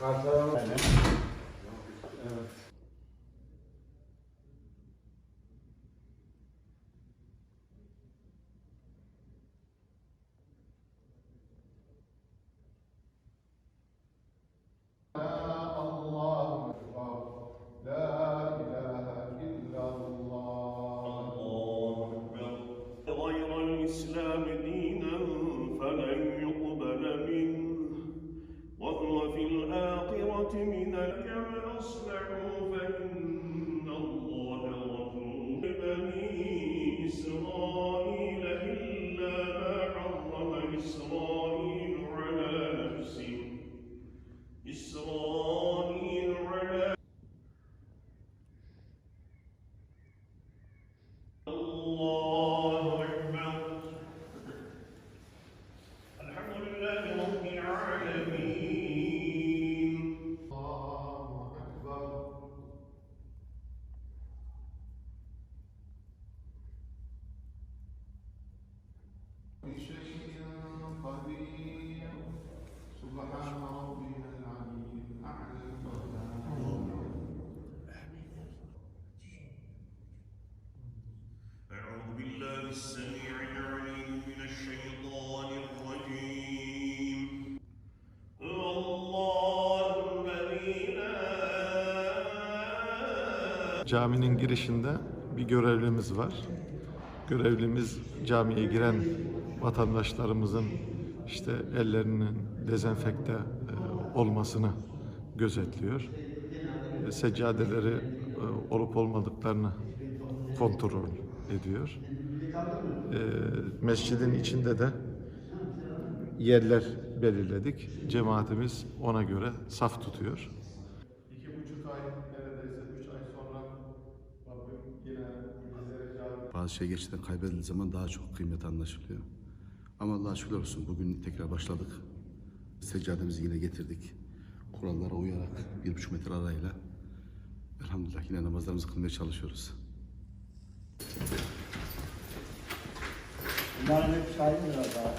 Kartlarını من كما أصلحوا فإن بشيء قدير سبحان ربنا العلي الأعلى أعوذ بالله السميع العليم من الشيطان الرجيم الله الذي لا Caminin girişinde bir görevlimiz var. Görevlimiz camiye giren vatandaşlarımızın işte ellerinin dezenfekte e, olmasını gözetliyor. E, Seccadeleri e, olup olmadıklarını kontrol ediyor. Mescidin içinde de yerler belirledik. Cemaatimiz ona göre saf tutuyor. İki buçuk ay neredeyse üç ay sonra Rabbim yine bizlere cami Bazı şey gerçekten kaybedildiği zaman daha çok kıymet anlaşılıyor. Ama Allah'a şükür olsun bugün tekrar başladık. Seccademizi yine getirdik. Kurallara uyarak bir buçuk metre arayla elhamdülillah yine namazlarımızı kılmaya çalışıyoruz. Bunların hep sahibi biraz daha.